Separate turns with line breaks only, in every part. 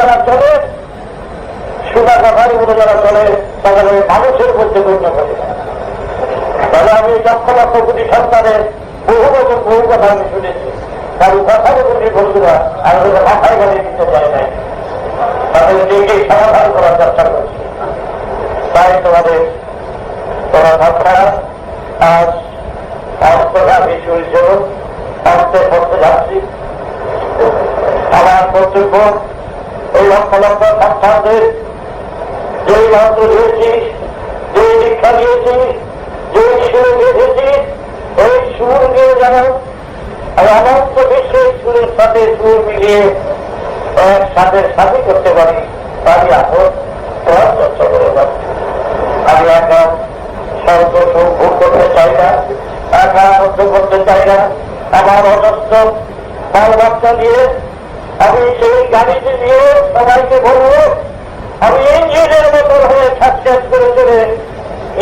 যারা চলে সুদা কথার উপরে যারা চলে তাদের মানুষের মধ্যে গণ্য করে। তবে আমি লক্ষ লক্ষ কোটি সন্তানের বহু রকম বহু কথা আমি শুনেছি। কারও কথার উপর নির্ভর করে আমি ওদের মাথায় গাড়িয়ে দিতে চাই নাই তাদের দিকে সমাধান করার চেষ্টা করছি। তাই তোমাদের তোমার ভাবনা, আজ অর্থটা বিষয় হিসেবে অর্থে করতে যাচ্ছি। আমার কর্তব্য এই লক্ষ লক্ষ সন্তানদের যেই মন্ত্র দিয়েছি যেই দীক্ষা দিয়েছি যেই সুর গেঁথেছি এই সুর দিয়ে যেন অনন্ত বিশ্বের সুরের সাথে সুর মিলিয়ে একসাথে সাথে করতে পারি, তারই আমি এখন সুখ ভোগ করতে চাই না একা করতে চাই না। আমার অজস্র দিয়ে আমি সেই গাড়িতে নিয়ে সবাইকে বলব, আমি ইঞ্জিনের মতো হয়ে সাকসেস করে চলে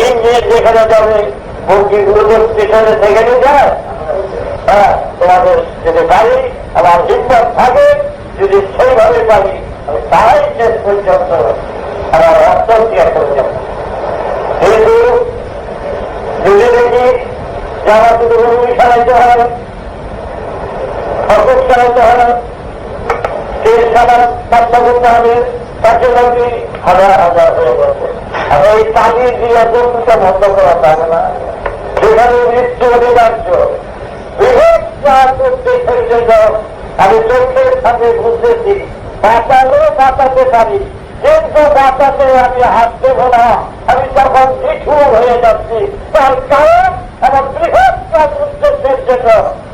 ইঞ্জিন যেখানে যাবে মুরগিগুলো যে পেছনে থেকে নিয়ে যায় হ্যাঁ তোমাদের যদি পারি, আমার হিম্মত থাকে, যদি সেইভাবে পারি, আমি তাই শেষ পর্যন্ত আমার অন্তর ত্যাগ করে যাব কিন্তু যদি দেখি যে আমার শুধু সারাইতে হয় ফসল সারাইতে হয় সেই জন্য আমি চোখের সাথে বুঝতেছি বাঁচালেও বাঁচাতে পারি। কিন্তু বাঁচাতে আমি হাত দেবো না। আমি তখন নিঠুর হয়ে যাচ্ছি। তার কারণ আমার বৃহৎ উদ্দেশ্যের জন্য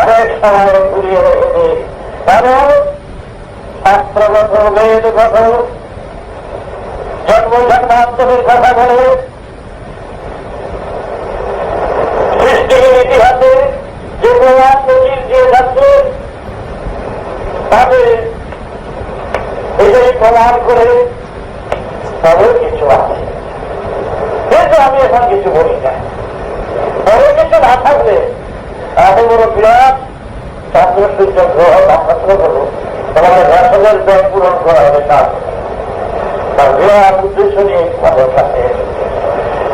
অনেক সময় ঘুরিয়ে রেখেছে। কারণ শাস্ত্রগত বেদগত জন্ম জন্মান্তরের কথা বলে ইতিহাসে যে প্রমাণ নজির যাচ্ছে তাদের এটাই প্রমাণ করে তবে কিছু আছে। কিন্তু আমি এখন কিছু বলি না। তবে কিছু না থাকলে বিরাট চন্দ্র সূর্য গ্রহ নক্ষত্র হল তোমাদের রেশনের ব্যাগ পূরণ করা হবে কাজ তার বিরাট উদ্দেশ্য নিয়ে আমাদের কাছে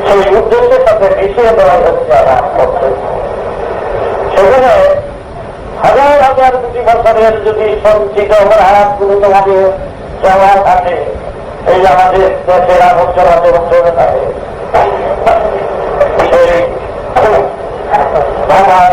সেই উদ্দেশ্যের সাথে যদি সঞ্চিত আমাদের দেশের আবর্জনা থাকে সেই আমার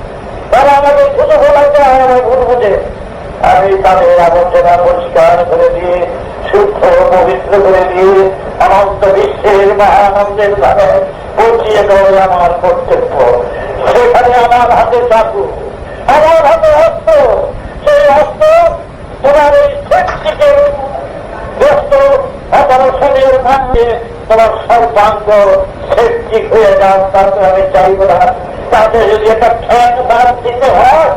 তারা আমাকে ছোট বলাইতে হয় আমার ভুল বুঝে আমি তাদের আবর্জনা পরিষ্কার করে দিয়ে, শুদ্ধ পবিত্র করে দিয়ে অনন্ত বিশ্বের মহানন্দের ভাবে পৌঁছিয়ে দেওয়া আমার কর্তব্য। সেখানে আমার হাতে চাকু আমার হাতে অস্ত্র সেই অস্ত্র তোমার এই শক্তিকে ব্যস্ত আমার শরীর ভাঙে তোমার সর্বাঙ্গ সেপ্টিক হয়ে যাও তারপরে আমি চাইব না। তাতে যদি একটা ফ্যান বাদ দিতে হয়,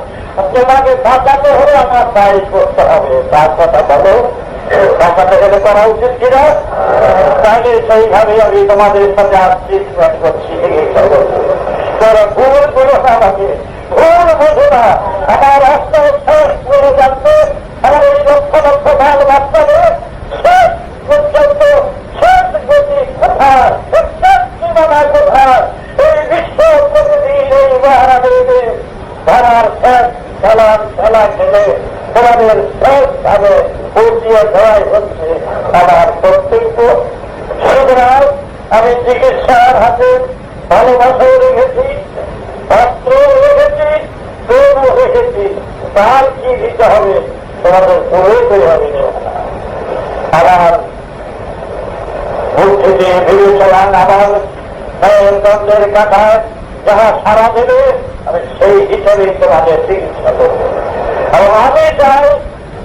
তোমাকে বাঁচাতে হলে আমার তাই করতে হবে। তার কথা বলো। বাঁচাতে গেলে করা উচিত কিনা? তাহলে সেইভাবে আমি তোমাদের সাথে আসছি করছি। তারা ভুল করো না আমাকে। ভুল বোঝো না। আমার রাস্তা জানতে খেলার খেলা খেলে তোমাদের শেষ ভাবে ভোট দিয়ে ধরাই হচ্ছে আমার কর্তব্য। সুতরাং আমি চিকিৎসার হাতে ভালোবাসাও রেখেছি পাত্র রেখেছি প্রেমও রেখেছি। তার কি দিতে হবে, তোমাদের করে হবে। আমার বুদ্ধি দিয়ে বিবেচনান আমার কাঠায় যাহা সারা দেবে আমি সেই হিসাবে তোমাদের চিকিৎসা করব এবং আমি চাই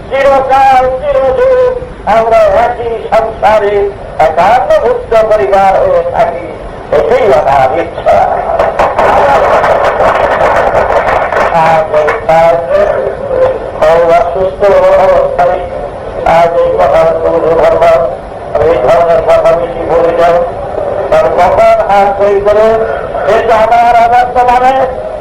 চিরকাল চিরযুগ আমরা একই সংসারে একান্নভুক্ত পরিবার হয়ে থাকি, এটাই আমার ইচ্ছা। এটা আমার আদর্শ মানে